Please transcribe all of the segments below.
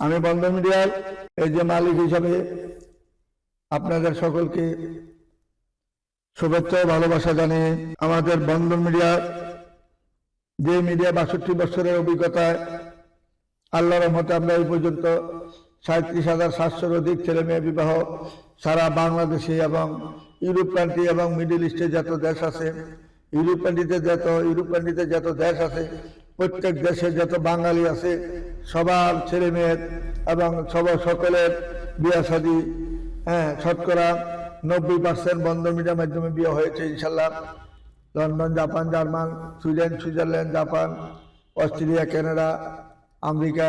আমি বন্ধন মিডিয়ার এই যে মালিক হিসাবে আপনাদের সকলকে শুভেচ্ছা ভালোবাসা জানিয়ে আমাদের বন্ধন মিডিয়ার যে মিডিয়া বাষট্টি বছরের অভিজ্ঞতায় আল্লাহর রহমতে আমরা এই পর্যন্ত সাঁত্রিশ হাজার সাতশোর অধিক ছেলে মেয়ে বিবাহ সারা বাংলাদেশে এবং ইউরোপ কান্ট্রি এবং মিডিল ইস্টে যত দেশ আছে ইউরোপ কান্ট্রিতে যত ইউরোপ কান্ট্রিতে যত দেশ আছে প্রত্যেক দেশে যত বাঙালি আছে, সবার ছেলে মেয়ের এবং সবার সকলের বিয়া শাদী হ্যাঁ শতকরা নব্বই পার্সেন্ট বন্ধন মিডিয়ার মাধ্যমে বিয়ে হয়েছে, ইনশাল্লাহ। London, Japan, German, Sweden, Switzerland, Japan, Australia, Canada, America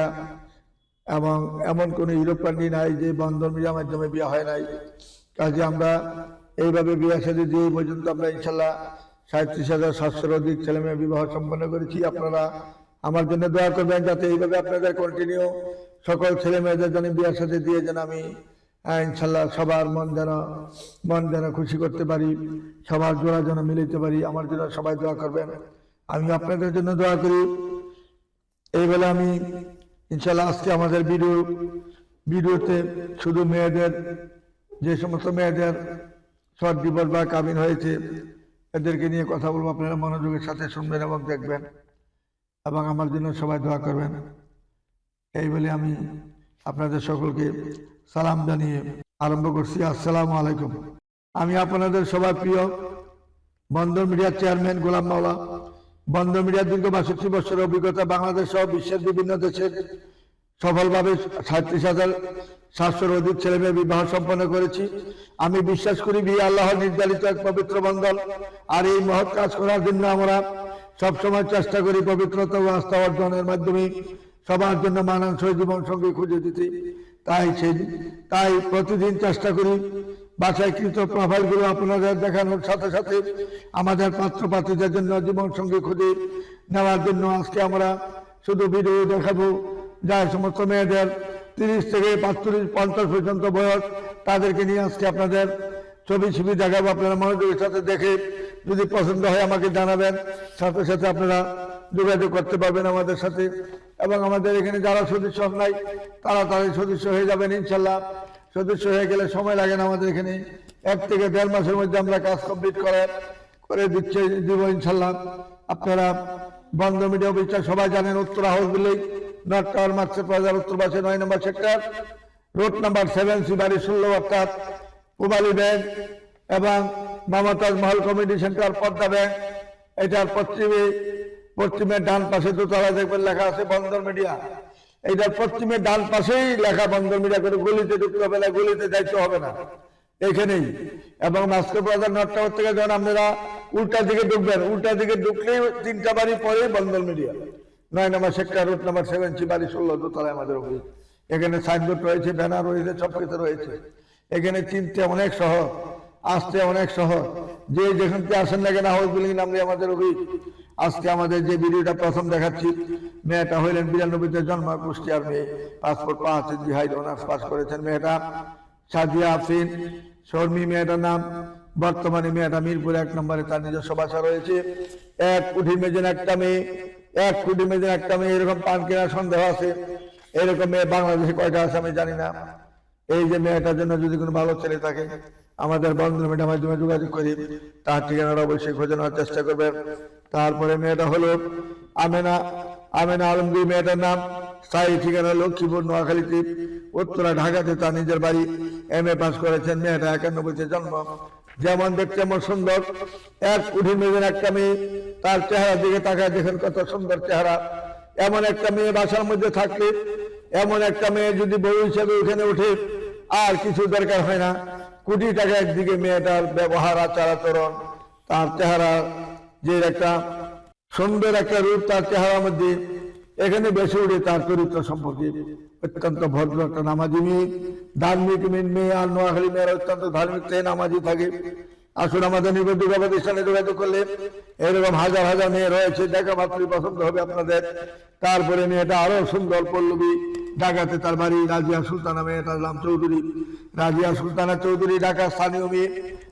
এবং এমন কোনো ইউরোপ নাই যে বন্ধন মিডিয়ার মাধ্যমে বিয়ে হয় নাই। কাজে আমরা এইভাবে বিয়ে সাথে দিয়ে পর্যন্ত আমরা ইনশাল্লাহ সাঁত্রিশ হাজার সাতশোর অধিক ছেলে মেয়ে বিবাহ সম্পন্ন করেছি। আপনারা আমার জন্য দোয়া করবেন যাতে এইভাবে আপনাদের কন্টিনিউ সকল ছেলে মেয়েদের জন্য বিয়ের সাথে দিয়ে যেন আমি ইনশাল্লাহ সবার মন যেন মন যেন খুশি করতে পারি, সবার জোড়া যেন মিলিতে পারি। আমার জন্য সবাই দোয়া করবেন। আমি আপনাদের জন্য দোয়া করি। এই বলে আমি, ইনশাল্লাহ আজকে আমাদের ভিডিও ভিডিওতে শুধু মেয়েদের, যে সমস্ত মেয়েদের শর্ট ডিভোর্স বা কাবিন হয়েছে এদেরকে নিয়ে কথা বলব, আপনারা মনোযোগের সাথে শুনবেন এবং দেখবেন। এবং আমার জন্য সবাই দোয়া করবেন। এই বলে আমি আপনাদের সকলকে সালাম জানিয়ে আরম্ভ করছি। আসসালামু আলাইকুম। আমি আপনাদের সবার প্রিয় বন্দর মিডিয়ার চেয়ারম্যান গোলাম মাওলা। বন্দর মিডিয়ার দীর্ঘ বাষট্টি বছরের অভিজ্ঞতা বাংলাদেশ সহ বিশ্বের বিভিন্ন দেশের সফলভাবে সাঁত্রিশ হাজার সাতশোর অধিক ছেলে মেয়ে বিবাহ সম্পন্ন করেছি। আমি বিশ্বাস করি বিয়ে আল্লাহর নির্ধারিত এক পবিত্র বন্ধন। আর এই মহৎ কাজ করার জন্য আমরা সবসময় চেষ্টা করি পবিত্রতা ও আস্থা অর্জনের মাধ্যমে সবার জন্য মানানসই জীবন সঙ্গী খুঁজে দিতে। তাই সেই, তাই প্রতিদিন চেষ্টা করি বাসায় কৃত প্রোফাইলগুলো আপনাদের দেখানোর সাথে সাথে আমাদের পাত্র পাত্রীদের জন্য জীবন সঙ্গী খুঁজে নেওয়ার জন্য আজকে আমরা শুধু ভিডিও দেখাবো। যার সমস্ত মেয়েদের তিরিশ থেকে পাঁচচল্লিশ, পঞ্চাশ পর্যন্ত বয়স, তাদেরকে নিয়ে আজকে আপনাদের ছবি ছবি দেখাবো, আপনারা মনোযোগের সাথে দেখে যদি পছন্দ হয় আমাকে জানাবেন। সাথে সাথে আপনারা যোগাযোগ করতে পারবেন আমাদের সাথে। এবং আমাদের এখানে যারা সদস্য নাই, তারা তাদের সদস্য হয়ে যাবেন ইনশাল্লাহ। সদস্য হয়ে গেলে সময় লাগে না আমাদের এখানে। এক থেকে দেড় মাসের মধ্যে আমরা কাজ কমপ্লিট করে করে দিচ্ছে, দিব ইনশাল্লাহ। আপনারা বন্ধ মিডিয়া অফিসটা সবাই জানেন, Uttara house building north tower মার্চের বাজার উত্তর পাশে নয় নম্বর সেক্টর। রোড নাম্বার সেভেন সিবাড়ি ষোলো, অর্থাৎ পুবালি ব্যাংক এবং Mumtaz Mahal committee centre Padma bank. এটার পশ্চিমে পশ্চিমে ডান পাশে দোতলা দেখবেন লেখা আছে বন্দর মিডিয়া। এইটার পশ্চিমে ডান পাশেই লেখা বন্দর মিডিয়া করে গলিতে ঢুকতে হবে না, গলিতে যাইতে হবে না। এখানেই। এবং মাস্কো বাজার নর্থ টাওয়ার থেকে যখন আপনারা উল্টা দিকে ঢুকবেন। উল্টা দিকে ঢুকলেই তিনটা বাড়ি পরে বন্দর মিডিয়া। নয় নম্বর সেক্টর রোড নাম্বার সেভেন বাড়ি ষোলো, দোতলায় আমাদের অফিস। এখানে সাইনবোর্ড রয়েছে ব্যানার রয়েছে সব কিছু রয়েছে। এখানে চিনতে অনেক সহজ, আসতে অনেক সহজ। যে যেখান থেকে আসেন না কেন হাউস বিল্ডিং নামলে আমাদের অফিস। আজকে আমাদের যে ভিডিওটা প্রথম দেখাচ্ছি, মেয়েটা হইলেন বিরানব্বইতে জন্ম, কুষ্টিয়ার মেয়ে। পাসপোর্ট পাঁচ হাইট অনার্স পাস করেছেন মেয়েটা। সাদিয়া আফরিন, শর্মী মেয়েটার নাম। বর্তমানে মেয়েটা মিরপুর এক নম্বরে, তার নিজস্ব বাসা রয়েছে। এক কুঠি মেজেন একটা মেয়ে। এক কুঠি মেজেন একটা মেয়ে, এরকম পান কেনার সন্দেহ আছে? এরকম মেয়ে বাংলাদেশে কয়টা আছে আমি জানি না। এই যে মেয়েটার জন্য যদি কোনো ভালো ছেলে থাকে, আমাদের বন্ধু মেয়েটার মাধ্যমে যোগাযোগ করি। তার ঠিকানাটা অবশ্যই খোঁজে নেওয়ার চেষ্টা করবে। তারপরে মেয়েটা হলো আমেনা আমেনা আলমগীর, মেয়েটার নাম স্থায়ী ঠিকানা লক্ষ্মীপুর নোয়াখালীতে উত্তরা, ঢাকাতে তার নিজের বাড়ি। এম এ পাস করেছেন, মেয়েটা একানব্বইতে জন্ম। যেমন দেখতে এমন সুন্দর। এক কুঠি মেয়েদের একটা মেয়ে, তার চেহারা দিকে তাকায় দেখেন কত সুন্দর চেহারা। এমন একটা মেয়ে বাসার মধ্যে থাকলে, এমন একটা মেয়ে যদি বউ হিসেবে ওখানে উঠে আর কিছু দরকার হয় না। কোটি টাকা একদিকে মেয়েটার ব্যবহার, আচার, আচরণ, তার চেহারা যে একটা সুন্দর একটা রূপ তার চেহারার মধ্যে, এখানে বেশি উঠে তার চরিত্র সম্পর্কে। অত্যন্ত ভদ্র একটা নামাজি মেয়ে, ধার্মিক মেয়ে আর নোয়াখালী মেয়েরা অত্যন্ত ধার্মিক থেকে নামাজি থাকে। আসুন আমাদের নিবন্ধিত প্রতিষ্ঠানে যোগাযোগ করলে। এরকম হাজার হাজার মেয়ে রয়েছে, দেখা মাত্রই পছন্দ হবে আপনাদের। তারপরে মেয়েটা আরও সুন্দর পল্লবী, ঢাকাতে তার বাড়ি, রাজিয়া সুলতানা মেয়েটার নাম চৌধুরী। রাজিয়া সুলতানা চৌধুরী ঢাকা স্থানীয় মেয়ে।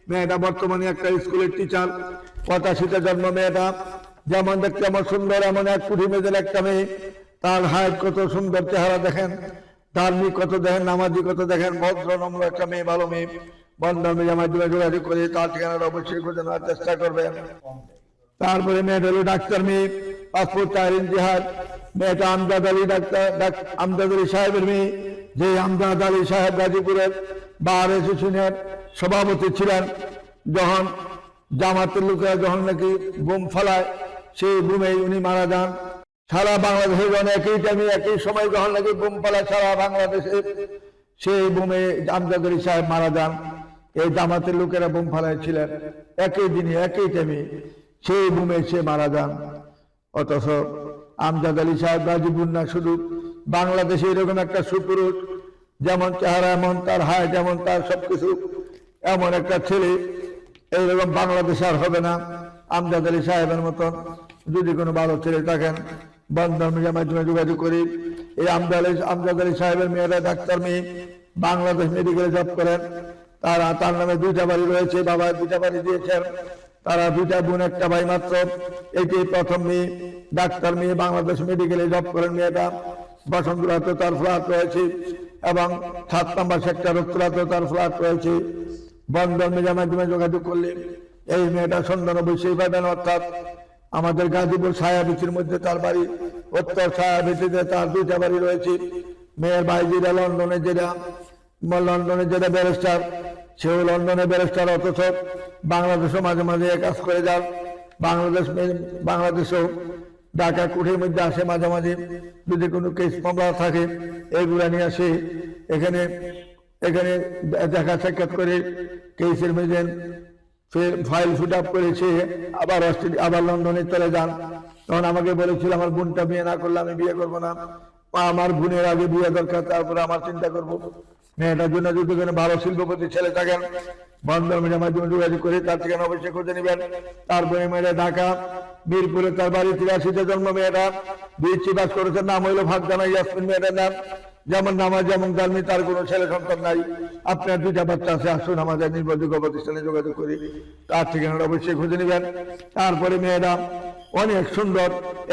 মেয়েটা বর্তমানে একটা স্কুলের টিচার পঁচাশিতে জন্ম মেয়েটা। যেমন দেখতে আমার সুন্দর, এমন এক কুঠি মেয়েদের একটা মেয়ে। তার হাইট কত সুন্দর চেহারা দেখেন, ধার্মিক কত দেখেন, নামাজি কত দেখেন, ভদ্র, নম্র একটা মেয়ে, ভালো মেয়ে। বন্ধন মেয়ে মাধ্যমে যোগাযোগ করে তার ঠিকানাটা অবশ্যই খুঁজে নেওয়ার চেষ্টা করবেন। তারপরে মেয়েটা হলো ডাক্তার মেয়ে, পাসপোর্ট চার ইন্তিহার মেয়েটা আমজাদ আলী ডাক্তার, ডাক- আমজাদ আলী সাহেবের মেয়ে। যে আমজাদ আলী সাহেব গাজীপুরের বার অ্যাসোসিয়েশনের সভাপতি ছিলেন, যখন জামাতের লোকেরা যখন নাকি বোম ফলায়, সেই বোমে উনি মারা যান। সারা বাংলাদেশে যখন একই টাইমে একই সময় যখন নাকি বোম ফলায় সারা বাংলাদেশে। সেই বোমে আমজাদ সাহেব মারা যান। এই জামাতের লোকেরা বোম ফালাইছিলেন একই দিনে, একই টাইমে সেই বোমে সে মারা যান। অথচ আমজাদ আলী সাহেব গাজীপুর না শুধু বাংলাদেশে এরকম একটা সুপুরুষ, যেমন চেহারা এমন, তার হায় যেমন তার সবকিছু এমন একটা ছেলে, এইরকম বাংলাদেশে আর হবে না। আমজাদ আলী সাহেবের মতন যদি কোনো ভালো ছেলে থাকেন বন্ধন মাধ্যমে যোগাযোগ করি। এই আমজাদ আমজাদ সাহেবের মেয়েরা, ডাক্তার মেয়ে বাংলাদেশ মেডিকেলে জব করেন। তারা তার নামে দুইটা বাড়ি রয়েছে, বাবা দুইটা বাড়ি দিয়েছেন। তারা দুইটা বোন, একটা ভাই মাত্র। এটি প্রথম মেয়ে, ডাক্তার মেয়ে, বাংলাদেশ মেডিকেলে জব করেন মেয়েটা। বসন্তরাতে তার ফ্ল্যাট রয়েছে এবং সাত নম্বর সেক্টর উত্তরাতে তার ফ্ল্যাট রয়েছে। বন্ধন মেজার মাধ্যমে যোগাযোগ করলে এই মেয়েটা সন্ধান বৈশাখী পাবেন অর্থাৎ আমাদের গাজীপুর ছায়াবিচির মধ্যে তার বাড়ি, উত্তর ছায়াবিচিতে তার দুইটা বাড়ি রয়েছে। মেয়ের ভাই যেটা লন্ডনে যেটা লন্ডনে যেটা ব্যারিস্টার, সেও লন্ডনে ব্যারিস্টার, অথচ বাংলাদেশও মাঝে মাঝে কাজ করে যান। বাংলাদেশ বাংলাদেশেও ঢাকা কুঠির মধ্যে আসে মাঝে মাঝে। যদি কোনো কেস মামলা থাকে, এগুলো নিয়ে আসে। এখানে এখানে দেখা সাক্ষাৎ করে কেসের মধ্যে ফের ফাইল ফুট আপ করেছে, আবার অস্ট্রেলিয়া আবার লন্ডনে চলে যান। তখন আমাকে বলেছিল, আমার বোনটা বিয়ে না করলে আমি বিয়ে করব না। আমার বোনের আগে বিয়ে দরকার, তারপরে আমার চিন্তা করব। মেয়েটার জন্য যদি কোনো ভালো শিল্পপতি ছেলে থাকেন। বন্ধন মাধ্যমে যোগাযোগ করে তার ঠিকানা অবশ্যই খুঁজে নেবেন। তারপরে মেয়েটা ঢাকা বীরপুরে তার বাড়ি তিরাশিতে জন্ম মেয়েটা। বিএসসি বাস করেছেন নাম হইল ভাগদানা ইয়াসমিন মেয়েটার নাম। যেমন নামাজ যেমন দালমি তার কোনো ছেলে সন্তান নাই। আপনার দুইটা বাচ্চা আছে, আসুন আমাদের নির্ভরযোগ্য প্রতিষ্ঠানে যোগাযোগ করি। তার ঠিকানাটা অবশ্যই খুঁজে নেবেন। তারপরে মেয়েরা, অনেক সুন্দর।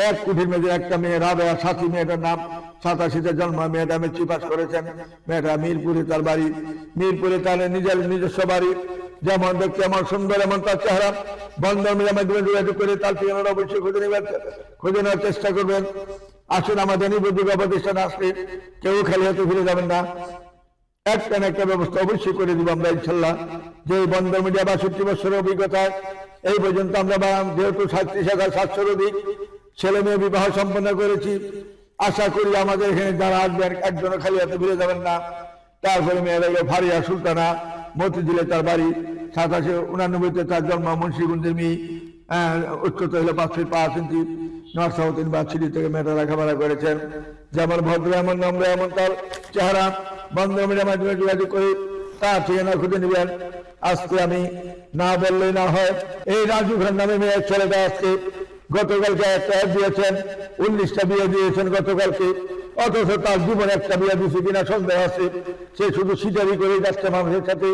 এক কুঠির মেয়েদের একটা মেয়ে, রাবেয়া সাথী মেয়েটার নাম। সাতাশিতে জন্ম, মেয়েটা মেট্রি পাস করেছেন। মেয়েটা মিরপুরে তার বাড়ি। মিরপুরে তার নিজের নিজস্ব বাড়ি। যেমন দেখতে এমন সুন্দর, এমন তার চেহারা। বন্ধ মিলের মাধ্যমে যোগাযোগ করে তার ঠিকানাটা অবশ্যই খুঁজে নেবেন। খুঁজে নেওয়ার চেষ্টা করবেন। আসুন আমাদের নির্ভরযোগ্য প্রতিষ্ঠানে আসলে কেউ খালি হাতে ফিরে যাবেন না। একটা না একটা ব্যবস্থা অবশ্যই করে দিব আমরা, ইনশাল্লাহ। যে বন্ধ মিডিয়া বাষট্টি বছরের অভিজ্ঞতায় এই পর্যন্ত আমরা যেহেতু সাতত্রিশ হাজার সাতশোর অধিক ছেলে মেয়ে বিবাহ সম্পন্ন করেছি, আশা করি আমাদের এখানে যারা আসবেন, একজনও খালি হাতে ফিরে যাবেন না। তারপরে মেয়েরা হলো ফারিয়া সুলতানা, মতিঝিলে তার বাড়ি, সাতাশে উনানব্বইতে তার জন্ম মুন্সিগঞ্জের মেয়ে উচ্চতা হলো পাঁচ ফিট পাঁচ ইঞ্চি। নর্থ সাউথ ইউনিভার্সিটি থেকে মেয়েটা লেখাপড়া করেছেন। যেমন ভদ্র এমন নম্র, এমন তার চেহারা, বন্ধ মিডিয়ার মাধ্যমে যোগাযোগ করে তার ঠিকানা খুঁজে নেবেন। আজকে আমি না বললেই না হয়, এই রাজু খান নামে মেয়ের ছেলেটা আজকে গতকালকে একটা দিয়েছেন, উনিশটা বিয়ে দিয়েছেন গতকালকে। অথচ তার জীবনে একটা বিয়ে দিয়েছে কিনা সন্দেহ আছে। সে শুধু সিটারি করে যাচ্ছে মানুষের সাথে,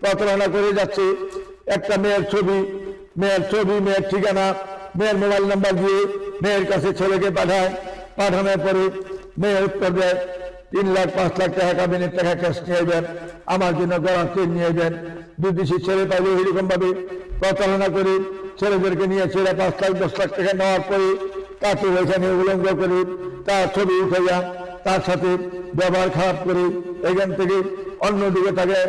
প্রতারণা করে যাচ্ছে। একটা মেয়ের ছবি মেয়ের ছবি, মেয়ের ঠিকানা মেয়ের মোবাইল নাম্বার দিয়ে মেয়ের কাছে ছেলেকে পাঠায়। পাঠানোর পরে মেয়ের উত্তর দেয় তিন লাখ, পাঁচ লাখ টাকা কাবিনের টাকা ক্যাশ নিয়ে যাবেন আমার জন্য গড়া চেন নিয়ে যাবেন বিদেশি ছেলে পাইলে এরকম ভাবে প্রতারণা করে ছেলেদেরকে নিয়ে ছেলে পাঁচ লাখ, দশ লাখ টাকা নেওয়ার পরে তাকে ওইখানে উলঙ্গ করে তার ছবি উঠে যান তার সাথে ব্যবহার খারাপ করে এখান থেকে অন্যদিকে তাকে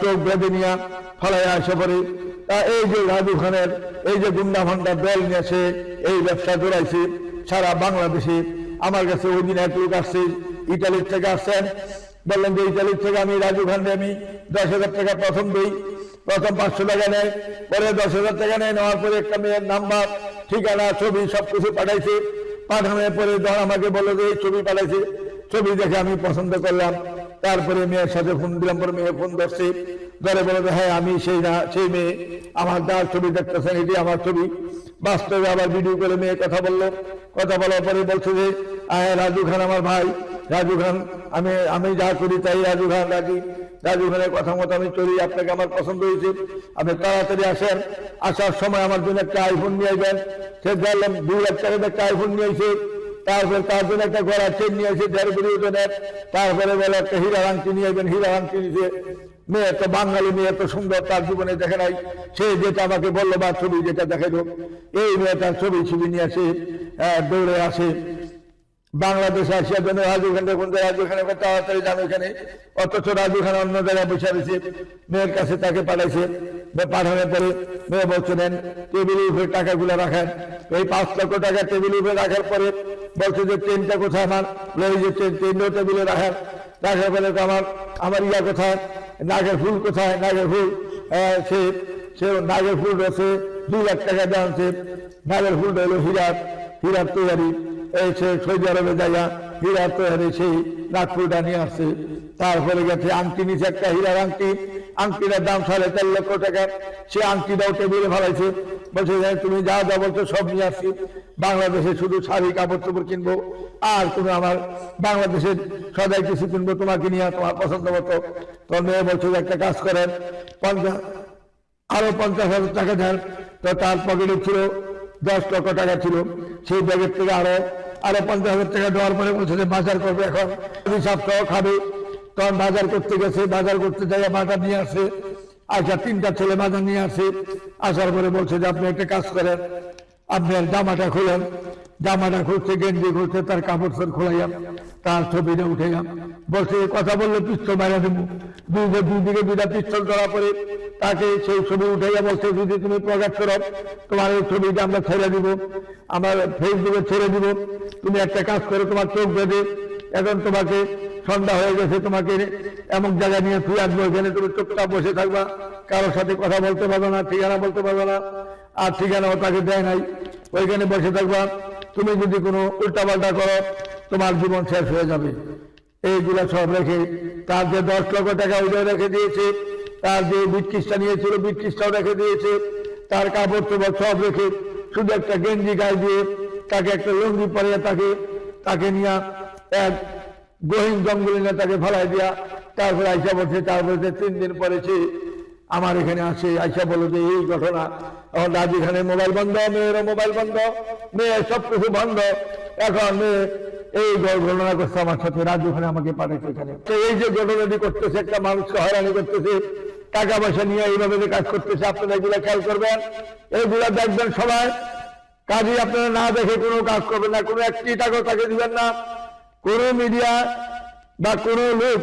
চোখ বেঁধে নিয়ে ফলায় আসে পরে তা এই যে রাজু খানের, এই যে গুন্ডা ভান্ডার দল নিয়েছে এই ব্যবসা জড়াইছে, সারা বাংলাদেশে। আমার কাছে ওই দিন এক লোক আসছে, ইটালির থেকে আসছেন। বললেন যে, ইটালির থেকে আমি রাজু খানকে আমি দশ হাজার টাকা প্রথম দিই। প্রথম পাঁচশো টাকা নেয়। পরে দশ হাজার টাকা নেয়, নেওয়ার পরে একটা মেয়ের নাম্বার, ঠিকানা, ছবি সব কিছু পাঠাইছে। পাঠানোর পরে ধর আমাকে বলে যে ছবি পাঠাইছে। ছবি দেখে আমি পছন্দ করলাম। তারপরে মেয়ের সাথে ফোন দিলাম, পরে মেয়ে ফোন ধরছে। ধরে বলে হ্যাঁ আমি সেই না, সেই মেয়ে। আমার যার ছবি দেখতেছেন, এটি আমার ছবি। বাস্তবে আবার ভিডিও করে মেয়ে কথা বলল। কথা বলার পরে বলছে যে রাজু খান আমার ভাই। রাজু খান, আমি আমি যা করি তাই রাজু খান রাজি। রাজু খানের কথা মতো আমি চলি, আপনাকে আমার পছন্দ হয়েছে। আপনি তাড়াতাড়ি আসেন। আসার সময় আমার জন্য একটা আইফোন নিয়ে আসবেন। সে বললাম, দুই লাখ টাকা একটা আইফোন নিয়ে এসে তারপরে তার জন্য একটা গড়া চেন নিয়ে এসে দেড় কোটি ওজনের তারপরে বলে একটা হীরা ভাঙচি নিয়ে আসবেন হীরা ভাঙচি নিয়ে মেয়ে একটা বাঙালি মেয়ে, এত সুন্দর, তার জীবনে দেখে নাই। সে যেটা আমাকে বলল বা ছবি যেটা দেখাইলো এই মেয়েটার ছবি ছবি নিয়ে আসে দৌড়ে আসে। বাংলাদেশে আসিয়া জন্য রাজু দেখুন যে রাজু খানে তাড়াতাড়ি যান ওখানে অথচ রাজু খান অন্য জায়গায় বসে রয়েছে। মেয়ের কাছে তাকে পাঠাইছে। পাঠানোর পরে মেয়ে বলছিলেন টেবিলের উপরে টাকাগুলো রাখেন। এই পাঁচ লক্ষ টাকা টেবিলের উপরে রাখার পরে বলছে যে, ট্রেনটা কোথায় আমার? লই যে ট্রেন, ট্রেনও টেবিলে রাখেন। রাখার পরে আমার আমার ইয়া কোথায়? নাগের ফুল কোথায়? নাগের ফুল সে সে নাগের ফুল রয়েছে, দুই লাখ টাকা দেওয়া হচ্ছে। নাগের ফুল রইল হীরার হীরার তৈরি সৌদি আরবে জায়গা হীরার তৈরি, সেই নাগপুরটা নিয়ে আসছে। তারপরে গেছে আংটি, নিচে একটা হীরার আংটি। আংটিটার দাম সাড়ে চার লক্ষ টাকা। সে আংটিটাও টেবিলে ভালাইছে বলছে তুমি যা যা বলছো সব নিয়ে আসছি। বাংলাদেশে শুধু শাড়ি কাপড় চোপড় কিনবো। আর তুমি আমার বাংলাদেশের সদাই কিছু কিনবো, তোমাকে নিয়ে তোমার পছন্দ মতো। তোর মেয়ে বলছো, একটা কাজ করেন পঞ্চাশ আরও পঞ্চাশ হাজার টাকা দেন। তো তার পকেটে ছিল দশ লক্ষ টাকা ছিল। সেই ব্যাগের থেকে আরও আরও পঞ্চাশ হাজার টাকা দেওয়ার পরে বলছে বাজার করবে এখন। হিসাব সহ খাবে। তখন বাজার করতে গেছে, বাজার করতে যায়, বাজার নিয়ে আসে। আচ্ছা তিনটা ছেলে বাজার নিয়ে আসে। আসার পরে বলছে যে, আপনি একটা কাজ করেন। আপনার জামাটা খোলেন। জামাটা খুলছে, গেঞ্জি খুলছে, তার কাপড় চোর খোলাইয়াম তার ছবিটা উঠাইয়াম বলছে, এই কথা বললে পিস্তল মারা দেবো। দুই দুই দিকে দুইটা পিস্তল ধরা পরে তাকে সেই ছবি উঠাইয়া বলছে যদি তুমি প্রকাশ করো, তোমার এই ছবিটা আমরা ছেড়ে দিব। আমার ফেসবুকে ছেড়ে দিব। তুমি একটা কাজ করো, তোমার চোখ বেঁধে, এখন তোমাকে সন্ধ্যা হয়ে গেছে, তোমাকে এমন জায়গায় নিয়ে তুই আসব, এখানে তুমি চুপচাপ বসে থাকবা। কারোর সাথে কথা বলতে পারবে না, ঠিকানা বলতে পারবে না। আর ঠিকানাও তাকে দেয় নাই। ওইখানে বসে থাকবা। তুমি যদি কোনো উল্টাপাল্টা করো, তোমার জীবন শেষ হয়ে যাবে। এইগুলা সব রেখে তার যে দশ লক্ষ টাকা ওইটা রেখে দিয়েছে, তার যে বিটকিসটা নিয়েছিল বিটকিসটাও রেখে দিয়েছে, তার কাপড় চোপড় সব রেখে শুধু একটা গেঞ্জি গায়ে দিয়ে তাকে একটা লঙ্গি পরিয়ে তাকে তাকে নিয়ে এক গহীন জঙ্গলে নিয়ে তাকে ফেলাই দিয়া তারপরে আইসা বলছে তারপরে তিন দিন পরে সে আমার এখানে আসে, আইসা বলো যে এই ঘটনা এখন রাজ এখানে মোবাইল বন্ধ, মেয়েরও মোবাইল বন্ধ, মেয়ে সব কিছু বন্ধ। এখন মেয়ে এই ঘটনা করছে আমার সাথে, রাজু ওখানে আমাকে পাঠাচ্ছে এখানে। এই যে ঘটনাটি করতেছে, একটা মানুষকে হয়রানি করতেছে, টাকা পয়সা নিয়ে এইভাবে যে কাজ করতেছে, আপনারা এগুলা খেয়াল করবেন এইগুলা দেখবেন সবাই। কাজে আপনারা না দেখে কোনো কাজ করবেন না, কোনো একটি টাকা তাকে দিবেন না। কোন মিডিয়া বা কোন লোক,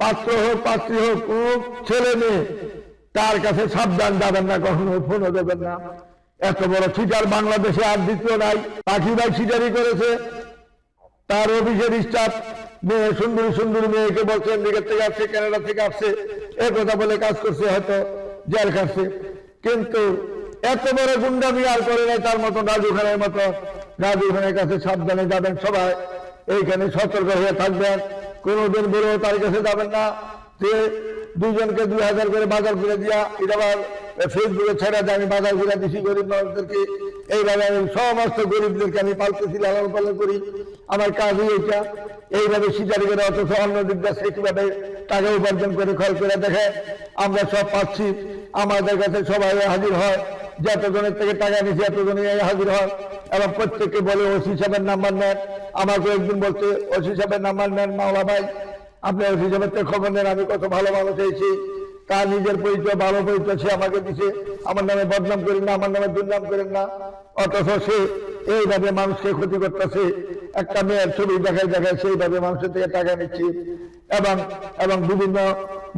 পাত্র হোক, পাত্রী হোক, কোন ছেলে মেয়ে তার কাছে সাবধান যাবেন না, কখনো ফোনও দেবেন না। এত বড় সিটার বাংলাদেশে আর দ্বিতীয় নাই। পাখি ভাই সিটারি করেছে। তার অফিসের স্টাফ মেয়ে, সুন্দরী সুন্দরী মেয়েকে বলছে আমেরিকা থেকে আসছে কানাডা থেকে আসছে। এ কথা বলে কাজ করছে হয়তো জেল খাচ্ছে। কিন্তু এত বড় গুন্ডামি আর করে নাই তার মতন রাজু খানের মতো। রাজু খানের কাছে সাবধানে যাবেন সবাই। এইখানে সতর্ক হয়ে থাকবেন। কোনোদিন বেরো তার কাছে যাবেন না। যে দুজনকে দুই হাজার করে বাজার করে দিয়া, এটা আবার ফেসবুকে ছেড়ে দেয় আমি বাজার করে দিছি গরিব মানুষদেরকে। এইভাবে আমি সমস্ত গরিবদেরকে আমি পালতেছি, লালন পালন করি। আমার কাজই এটা এইভাবে শিকারি করে অথচ অন্য দিক দিয়ে কীভাবে টাকা উপার্জন করে খরচ করে দেখে আমরা সব পাচ্ছি। আমাদের কাছে সবাই হাজির হয়। যতজনের থেকে টাকা নিচ্ছে এতজনই হাজির হয়। এবং প্রত্যেককে বলে ওসি সাহেবের নাম্বার নেন। আমাকে একদিন বলছে, ওসি সাহেবের নাম্বার নেন মাওলা ভাই। আপনি ওসি সাহেবের খবর নেন, আমি কত ভালো মানুষ হয়েছি। তার নিজের পরিচয়, ভালো পরিচয় সে আমাকে দিছে। আমার নামে বদনাম করেন না, আমার নামে দুর্নাম করেন না। অথচ সে এইভাবে মানুষকে ক্ষতি করতেছে। একটা মেয়ের ছবি দেখায় দেখায় সেইভাবে মানুষের থেকে টাকা নিচ্ছে। এবং এবং বিভিন্ন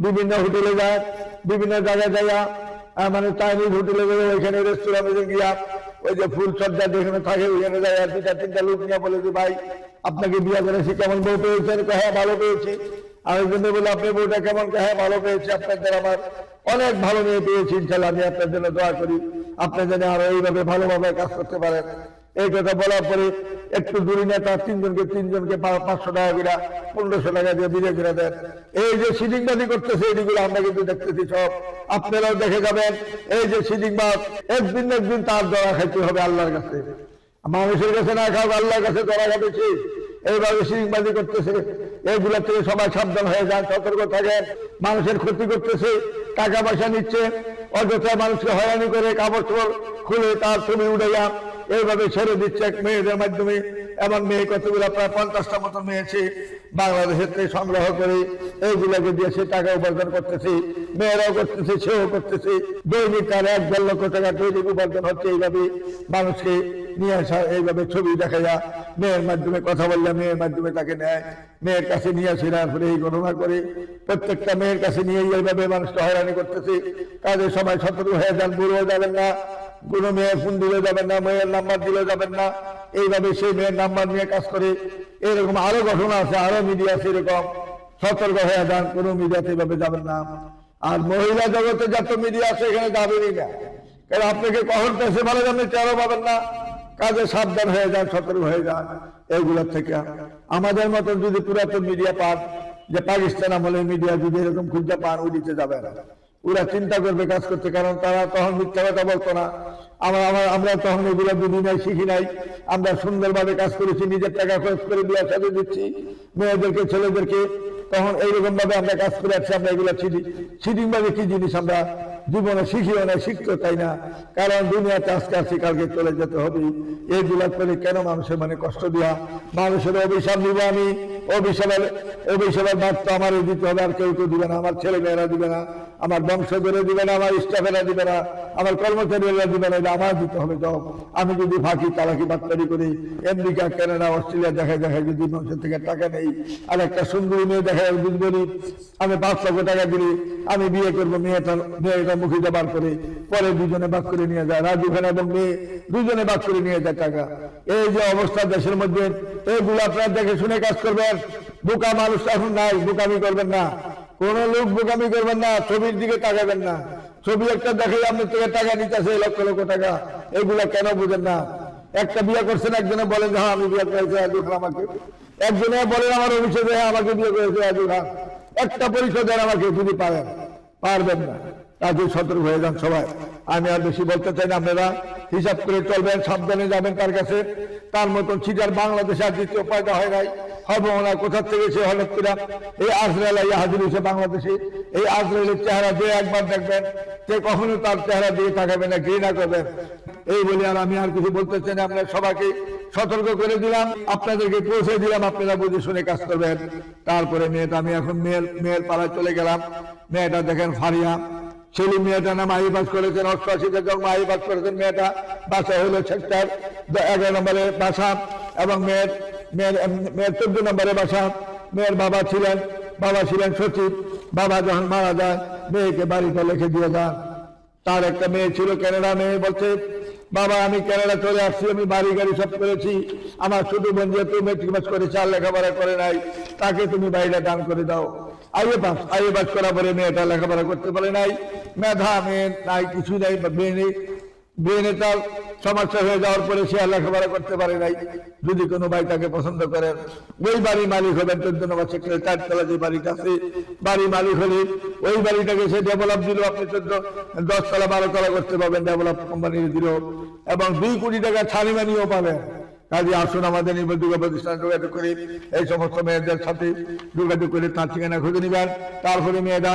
বিভিন্ন হোটেলে যায়, বিভিন্ন জায়গায় যাইয়া মানে চাইনিজ হোটেলে গেলে ওইখানে রেস্টুরেন্টে গিয়া ওই যে ফুল সজ্জা যেখানে থাকে, ওইখানে যায় আর দুটা তিনটা লোক নিয়ে বলে যে, ভাই, আপনাকে বিয়া করেছি কেমন বউ পেয়েছেন হ্যাঁ ভালো পেয়েছি। আরেকজনে বলে আপনি বউটা কেমন? হ্যাঁ ভালো পেয়েছি আপনাদের আমার অনেক ভালো মেয়ে পেয়েছি ইনশাল্লাহ আমি আপনার জন্য দোয়া করি। আপনার জন্য আরও এইভাবে ভালোভাবে কাজ করতে পারেন। এই কথা বলার পরে একটু দূরে নেতা তিনজনকে তিনজনকে পাঁচশো টাকা করে, পনেরোশো টাকা দিয়ে বিদায় করে দেন। এই যে সিডিংবাজি করতেছে এইগুলো আমরা কিন্তু দেখতেছি সব। আপনারাও দেখে যাবেন, এই যে সিডিংবাদ একদিন একদিন তার দরা খাইতে হবে আল্লাহর কাছে। মানুষের কাছে না খাও, আল্লাহর কাছে দরা খাবেছি এইভাবে সিডিংবাজি করতেছে। এইগুলো থেকে সবাই সাবধান হয়ে যান, সতর্ক থাকেন। মানুষের ক্ষতি করতেছে, টাকা পয়সা নিচ্ছে। অযথা মানুষকে হয়রানি করে, কাপড় খুলে তার ছবি উঠাইয়া এইভাবে ছেড়ে দিচ্ছে এক মেয়েদের মাধ্যমে এমন মেয়ে কতগুলো প্রায় পঞ্চাশটা মতো মেয়েছে বাংলাদেশের থেকে সংগ্রহ করে এইগুলোকে দিয়ে সে টাকা উপার্জন করতেছে, মেয়েরাও করতেছে, সেও করতেছে। দৈনিক তার এক দেড় লক্ষ টাকা দৈনিক উপার্জন হচ্ছে এইভাবে মানুষকে নিয়ে আসা, এইভাবে ছবি দেখা যায় মেয়ের মাধ্যমে কথা বললে মেয়ের মাধ্যমে তাকে নেয়। মেয়ের কাছে নিয়ে আসে তারপরে এই ঘটনা করে। প্রত্যেকটা মেয়ের কাছে নিয়ে এইভাবে মানুষকে হয়রানি করতেছে। কাজে সবাই সতর্ক হয়ে যান, বুড়ো যাবেন না। কোনো মেয়ের ফোন দিলে যাবেন না, মেয়ের নাম্বার দিলে যাবেন না। এইভাবে সেই মেয়ের নাম্বার নিয়ে কাজ করে এরকম আরও ঘটনা আছে, আরও মিডিয়া আছে এরকম। সতর্ক হয়ে যান, কোনো মিডিয়াতে এভাবে যাবেন না। আর মহিলা জগতে যত মিডিয়া আছে, এখানে যাবেনই না। কারণ আপনাকে কখন পেছে ভালো আপনি টেরো পাবেন না? কাজে সাবধান হয়ে যান, সতর্ক হয়ে যান। এইগুলোর থেকে আমাদের মতন যদি পুরাতন মিডিয়া পান, যে পাকিস্তান আমলে মিডিয়া যদি এরকম খুঁজে পান, উড়িতে যাবে না ওরা চিন্তা করবে, কাজ করতে কারণ তারা তখন মিথ্যা কথা বলতো না। আমরা আমরা আমরা তখন এগুলো বুঝি নাই শিখি নাই। আমরা সুন্দরভাবে কাজ করেছি, নিজের টাকা খরচ করে বিয়ে সাথে দিচ্ছি, মেয়েদেরকে, ছেলেদেরকে। তখন এইরকম ভাবে আমরা কাজ করে আসছি, আমরা এগুলো ছিটি ছিটিং ভাবে কি জিনিস আমরা জীবনে শিখিও না শিখতে তাই না। কারণ দুনিয়াতে আজকে আসছি কালকে চলে যেতে হবে। এইগুলা করে কেন মানুষের মানে কষ্ট দেওয়া মানুষের অভিশাপ দিব আমি। অভিশাপের অভিশাপের বার্তা আমার দিতে হবে। আর কেউ কেউ দিবে না। আমার ছেলে মেয়েরা দিবে না। আমার বংশধরে দিবে না। আমার স্টাফেরা দিবে না। আমার কর্মচারীরা দিবে না। এটা আমার দিতে হবে। জব আমি যদি ফাঁকি তালাকি বার্তারি করি, আমেরিকা, কানাডা, অস্ট্রেলিয়া দেখা দেখা যদি মানুষের থেকে টাকা নেই, আর একটা সুন্দরী মেয়ে দেখা যায় যদি বলি, আমি পাঁচ লক্ষ টাকা দিলি, আমি বিয়ে করব, মেয়েটা মেয়েটা মুখিটা বার করে, পরে দুজনে বাক করে নিয়ে যায়। রাজু খান এবং মেয়ে দুজনে বাক করে নিয়ে যায় টাকা। এই যে অবস্থা দেশের মধ্যে এইগুলো আপনারা দেখে শুনে কাজ করবেন। বোকা মানুষ এখন নাই, বোকামি করবেন না। কোন লোক বোকামি করবেন না, ছবির দিকে তাকাবেন না। ছবি একটা দেখে আপনার থেকে টাকা নিতেছে লক্ষ লক্ষ টাকা। এগুলা কেন বুঝেন না? একটা বিয়ে করছেন, একজনে বলেন হ্যাঁ আমি বিয়ে করেছি আজু আমাকে। একজনে বলেন, আমার অভিষেক হ্যাঁ আমাকে বিয়ে করেছে আজু একটা পরিচয় দেন আমাকে যদি পারেন। পারবেন না। কাজে সতর্ক হয়ে যান সবাই। আমি আর বেশি বলতে চাই না আপনারা। হিসাব করে চলবেন, সাবধানে যাবেন তার কাছে। তার মতন চিটার বাংলাদেশে আর দ্বিতীয় পয়দা হয় নাই। হবে না কোথা থেকে সে হঠাৎ করে এই আজরায়েল আইয়া হাজির হয়েছে বাংলাদেশে। এই আজরায়েলের চেহারা যে একবার দেখবেন সে কখনো তার চেহারা দিয়ে তাকাবে না, ঘৃণা করবেন এই বলে আর আমি আর কিছু বলতে চাই না। আপনার সবাইকে সতর্ক করে দিলাম। আপনাদেরকে পৌঁছে দিলাম। আপনারা বুঝে শুনে কাজ করবেন। তারপরে মেয়েটা, আমি এখন মেয়ের মেয়ের পাড়ায় চলে গেলাম। মেয়েটা দেখেন ফারিয়া। ছেলে মেয়েটা নাম আহিবাস করেছেন অষ্টআশিতে জন্ম আহিবাস করেছেন মেয়েটা। বাসা হলো সেক্টর এগারো নম্বরে বাসা এবং মেয়ের মেয়ের মেয়ের চোদ্দ নম্বরের বাসা। মেয়ের বাবা ছিলেন বাবা ছিলেন সচিব। বাবা যখন মারা যায়, মেয়েকে বাড়িতে লিখে দিয়ে যান। তার একটা মেয়ে ছিল ক্যানাডা মেয়ে বলছে, বাবা, আমি ক্যানাডা চলে আসছি, আমি বাড়ি গাড়ি সব করেছি। আমার ছোট বোন যেহেতু মেট্রিক পাস করেছে আর লেখাপড়া করে নাই, তাকে তুমি বাড়িটা দান করে দাও। আইএ পাস আইএ পাস করার পরে মেয়েটা লেখাপড়া করতে পারে নাই। মেধা মেয়ে নাই কিছু নাই ব্রেনে ব্রেনে তার সমস্যা হয়ে যাওয়ার পরে সে লেখাপড়া করতে পারে নাই। যদি কোনো ভাই তাকে পছন্দ করেন ওই বাড়ি মালিক হবেন চোদ্দ নম্বর সেক্টরে চারতলা যে বাড়িটা আছে বাড়ি মালিক হলে ওই বাড়িটাকে সে ডেভেলপ দিল, আপনি চোদ্দ দশ তলা বারো তলা করতে পারবেন ডেভেলপ কোম্পানি দিল। এবং দুই কোটি টাকা ছাড়ি মানিও পাবেন। কাজে আসুন আমাদের দুর্গা প্রতিষ্ঠান যোগাযোগ করে, এই সমস্ত মেয়েদের সাথে যোগাযোগ করে তার ঠিকানা খুঁজে নিবেন। তারপরে মেয়েরা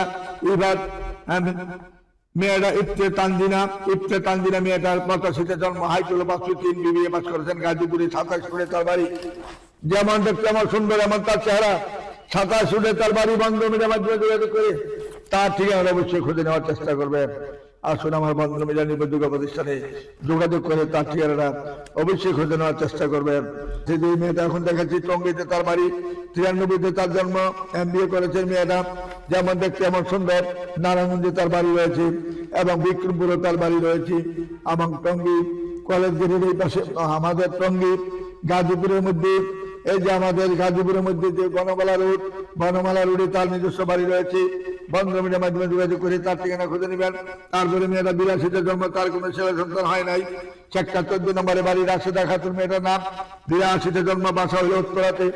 এবার মেয়েরা ইফতে তানজিনা ইফতে তানজিনা মেয়েটার পঁচাশিতে জন্ম হাইটুল পাঁচশো তিন বিবিএ পাস করেছেন গাজীপুরে, সাতাশ করে তার বাড়ি। যেমন দেখতে আমার সুন্দর, এমন তার চেহারা। সাতাশ উঠে তার বাড়ি বন্ধ মিডিয়া মাধ্যমে যোগাযোগ করে। তার ঠিকানা অবশ্যই খুঁজে নেওয়ার চেষ্টা করবেন আসুন আমার বন্ধু নির্ভর দুর্গা প্রতিষ্ঠানে যোগাযোগ করে তার ঠিকানাটা অবশ্যই খুঁজে নেওয়ার চেষ্টা করবেন যে মেয়েটা এখন দেখাচ্ছি টঙ্গিতে তার বাড়ি, তিরানব্বইতে তার জন্ম, এম করেছেন মেয়েটা। যেমন দেখতে এমন সুন্দর। নারায়ণগঞ্জে তার বাড়ি রয়েছে এবং বিক্রমপুরে তার বাড়ি রয়েছে। এবং টঙ্গী কলেজ গেটের এই পাশে, আমাদের টঙ্গী, গাজীপুরের মধ্যে এই যে আমাদের গাজীপুরের মধ্যে যে বনমালা রোড, বনমালা রোডে তার নিজস্ব বাড়ি রয়েছে। বন্ধমিনের মাধ্যমে যোগাযোগ করে তার ঠিকানা খুঁজে নেবেন। তারপরে মেয়েটা বিরাশিতে জন্ম, তার কোনো ছেলে সন্তান হয় নাই। সেক্টর চোদ্দ নম্বরে বাড়ি রাশেদা খাতুন মেয়েটার নাম। বিরাশিতে জন্ম, বাসা হলো উত্তরাতে।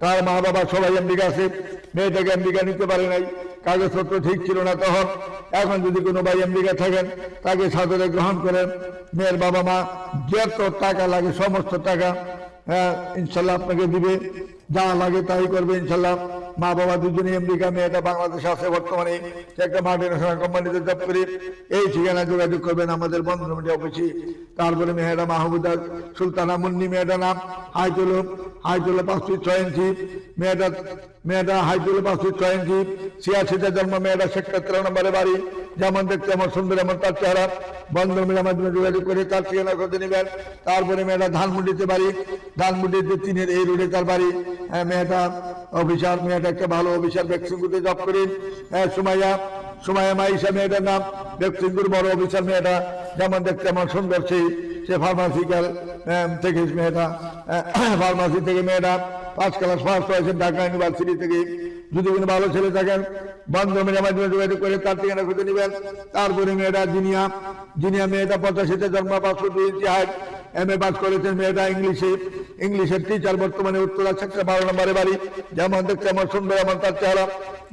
তার মা বাবা সবাই আমেরিকা আছে। মেয়েটাকে আমেরিকা নিতে পারে নাই। কাগজপত্র ঠিক ছিল না তখন। এখন যদি কোনো ভাই আমেরিকা থাকেন, তাকে সাদরে গ্রহণ করেন। মেয়ের বাবা মা যত টাকা লাগে, সমস্ত টাকা ইনশাল্লাহ আপনাকে দিবে। যা লাগে তাই করবে, ইনশাল্লাহ। মা বাবা দুজনেই আমেরিকা মেয়েটা বাংলাদেশে আছে বর্তমানে। একটা মাল্টিনেশনাল কোম্পানিতে জব করি। এই ঠিকানা যোগাযোগ করবেন আমাদের বন্ধন মিডিয়া অফিসে। তারপরে মেয়েটা মাহমুদা, সুলতানা মুন্নি মেয়েটা নাম, হাইতুল হাইতুল পাঁচ ফিট ছয় ইঞ্চি। মেয়েটা মেয়েটা হাইতুল পাঁচ ফিট ছয় ইঞ্চি। ছিয়াশিতে জন্ম, মেয়েটা শেখটা তেরো নম্বরে বাড়ি। যেমন দেখতে আমার সুন্দর এমন তার চেহারা। বন্ধন মিডিয়ার মাধ্যমে যোগাযোগ করে তার ঠিকানা করতে নেবেন। তারপরে মেয়েটা ধানমন্ডিতে বাড়ি। ধানমন্ডিতে তিনের এই রোডে তার বাড়ি। হ্যাঁ, মেয়েটা অফিসার মেয়েটা একটা ভালো অফিসার ব্যক্তিগুতে জব করি। হ্যাঁ, সুমাইয়া সুমাইয়া মাইশা মেয়েটার নাম। ব্যক্তিগুর বড় অফিসার মেয়েটা। যেমন দেখতে আমার সুন্দর সেই সে ফার্মাসিক্যাল থেকে মেয়েটা। ফার্মাসি থেকে মেয়েটা। পাঁচ ক্লাস ফার্স্ট হয়েছে ঢাকা ইউনিভার্সিটি থেকে। যদি কোনো ভালো ছেলে থাকেন বন্ধমের মাধ্যমে যোগাযোগ করে তার ঠিকানা খুঁজে নেবেন। তারপরে মেয়েটা জিনিয়া। জিনিয়া মেয়েটা পঁচাশিতে জন্ম পাঁচশো দুই এম এ পাস করেছেন মেয়েটা ইংলিশে। ইংলিশের টিচার বর্তমানে উত্তরা সেক্টর বারো নম্বরে বাড়ি। যেমন দেখতে আমার সুন্দর, আমার তার চেহারা।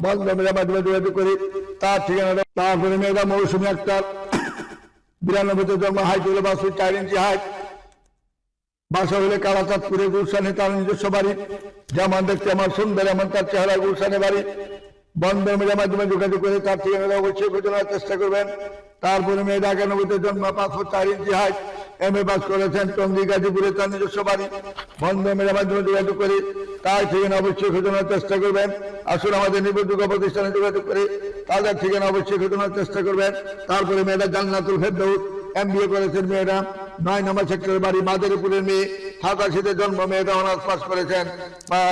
বন্ধমের মাধ্যমে যোগাযোগ করে। তার ঠিকানা তারপরে মেয়েটা মৌসুমী আক্তার। বিরানব্বইতে জন্ম হাইট হলো পাঁচশো চার ইঞ্চি হাইট বাসা হলে কালাচাঁদপুরে গুলশানে তার নিজস্ব বাড়ি। যেমন দেখতে আমার সুন্দর, এমন তার চেহারা গুলশানে বাড়ি। বন্ধ মেয়ের মাধ্যমে যোগাযোগ করে তার ঠিকানা অবশ্যই খোঁজানোর চেষ্টা করবেন। তারপরে মেয়েটা একানব্বইতে জন্ম, পাঁচ ফুট চার inch height M A pass করেছেন টঙ্গি গাজীপুরে তার নিজস্ব বাড়ি। বন্ধ মেয়ের মাধ্যমে যোগাযোগ করে তার ঠিকানা অবশ্যই খোঁজানোর চেষ্টা করবেন। আসুন আমাদের নির্ভরযোগ্য প্রতিষ্ঠানে যোগাযোগ করে তাদের ঠিকানা অবশ্যই খোঁজানোর চেষ্টা করবেন। তারপরে মেয়েটা জান্নাতুল ফেরদৌস এম বিএ করেছেন মেয়েরা নয় নম্বর সেক্টরের বাড়ি মাদারীপুরের মেয়ে সাতাশিতে জন্ম, মেয়েটা অনার্স পাস করেছেন।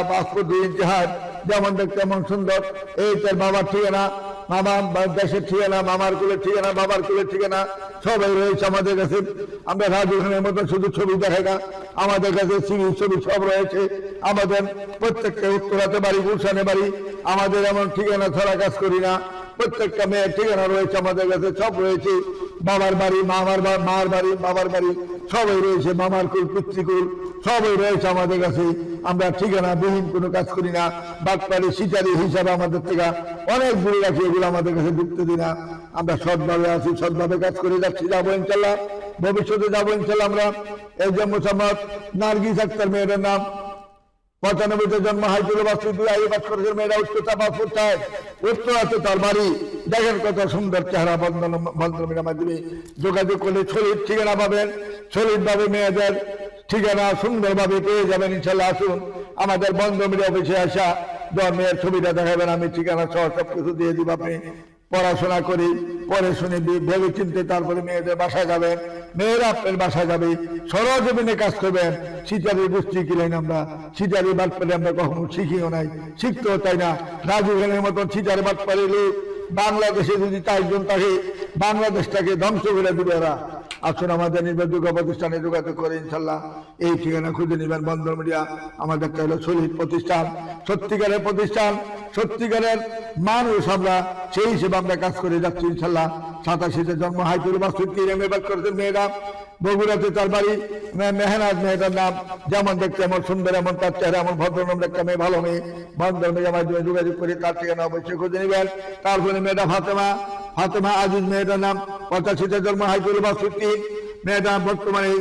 পাসপোর্ট দুই ইঞ্চি হাত, যেমন দেখতে এমন সুন্দর। এই তার বাবার ঠিকানা, মামা দেশের ঠিকানা, মামার কুলের ঠিকানা, বাবার কুলের ঠিকানা, সবাই রয়েছে আমাদের কাছে। আমরা রাজু খানের মতো শুধু ছবি দেখাই না, আমাদের কাছে সিবি ছবি সব রয়েছে। আমাদের প্রত্যেকটা উত্তরাতে বাড়ি, গুলশানে বাড়ি, আমাদের এমন ঠিকানা ছাড়া কাজ করি না। প্রত্যেকটা মেয়ের ঠিকানা রয়েছে আমাদের কাছে, সব রয়েছে। বাবার বাড়ি, মামার মার বাড়ি বাবার বাড়ি। সবাই রয়েছে মামার কুল পিতৃকুল সবাই রয়েছে আমাদের কাছে। আমরা ঠিকানা বিহীন কোনো কাজ করি না। বাটপাড়ি সিটারি হিসাবে আমাদের থেকে অনেক দূরে রাখি এগুলো আমাদের কাছে ঢুকতে দিই না আমরা সৎভাবে আছি, সৎভাবে কাজ করে যাচ্ছি, যাব ইনশাল্লাহ। ভবিষ্যতে যাব ইনশাল্লাহ আমরা। এই যে মোসাম্মদ নার্গিস আক্তার মেয়েটার নাম। পঁচানব্বইতে জন্ম আগে করেছেন মেয়েরা উচ্চতা পাঁচ ফুট চায় উত্তর আছে তার বাড়ি। দেখেন কত সুন্দর চেহারা বন্ধন বন্ধনের মাধ্যমে যোগাযোগ করলে ছলির ঠিকানা পাবেন। ছলির ভাবে মেয়েদের ঠিকানা সুন্দরভাবে পেয়ে যাবেন, ইনশাল্লাহ আসুন। আমাদের বন্ধ অফিসে আসা দশ মেয়ের ছবিটা দেখাবেন, আমি ঠিকানা সহ সব কিছু দিয়ে দিব আপনি। পড়াশোনা করি পরে শুনে ভেবে চিনতে তারপরে মেয়েদের বাসায় যাবেন মেয়েরা আপনার বাসায় যাবে, সরজমিনে কাজ করবেন সিটারি গোষ্ঠী কিলেন আমরা, সিটারি বাদ পেলে আমরা কখনো শিখিও নাই, শিখতেও তাই না। রাজু খানের মতন সিটারি বাদ লোক বাংলাদেশে যদি চারজন থাকে বাংলাদেশটাকে ধ্বংস করে দিবে ওরা, আসুন আমাদের নির্ভরযোগ্য প্রতিষ্ঠানে যোগাযোগ করে ইনশাল্লাহ। এই ঠিকানা খুঁজে নেবেন বন্ধন মিডিয়া। আমাদের হলো শহীদ প্রতিষ্ঠান, সত্যিকারের প্রতিষ্ঠান, সত্যিকারের মানুষ আমরা, সেই হিসেবে আমরা কাজ করে যাচ্ছি ইনশাল্লাহ। সাতাশিতে জন্ম হাইতুল মাসুদ বাদ করেছেন মেয়েরা? বগুড়াতে তার বাড়ি মেহনাজ মেয়েটার নাম। যেমন দেখতে এমন সুন্দর, এমন তার চেহারা, এমন ভদ্রনম একটা মেয়ে ভালো মেয়ে বন্ধন মেয়ের মাধ্যমে যোগাযোগ করে, তার ঠিকানা অবশ্যই খুঁজে নেবেন। তারপরে মেয়েটা ফাতেমা ফাতেমা আজিজ মেয়েটার নাম। পঁচাশিতে জন্ম হাইতুল বা তিন মেয়েটা বর্তমানে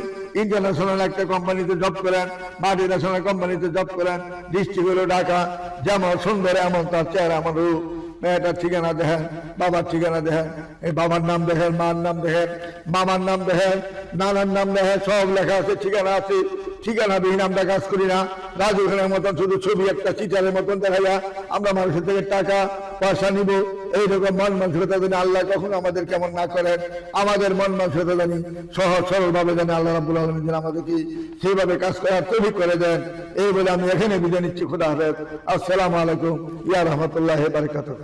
ইন্টারন্যাশনাল একটা কোম্পানিতে জব করেন মাল্টি ন্যাশনাল কোম্পানিতে জব করেন। ডিস্ট্রিক্ট হলো ঢাকা। যেমন সুন্দর, এমন তার চেহারা, এমন রূপ। মেয়েটার ঠিকানা দেখেন বাবার ঠিকানা দেখেন এই বাবার নাম দেখেন মার নাম দেখেন মামার নাম দেখেন নানার নাম দেখেন সব লেখা আছে, ঠিকানা আছে। ঠিকানা বিহীন আমরা কাজ করি না। রাজু খানের মতন শুধু ছবি একটা চিটারের মতন দেখা যায় আমরা মানুষের থেকে টাকা, পয়সা নিব। এইরকম মন মানসিকতা জানি আল্লাহ কখনো আমাদের কেমন না করেন, আমাদের মন মানসিকতা জানি সহজ সরল ভাবে জানি আল্লাহ রাবুল আলমিন যেন আমাদেরকে সেইভাবে কাজ করার তৈরি করে দেন। এই বলে আমি এখানে বিদায় নিচ্ছি। খুদা হাফেজ। আসসালামু আলাইকুম। ইয়া রহমতুল্লাহ বারকাতুহ।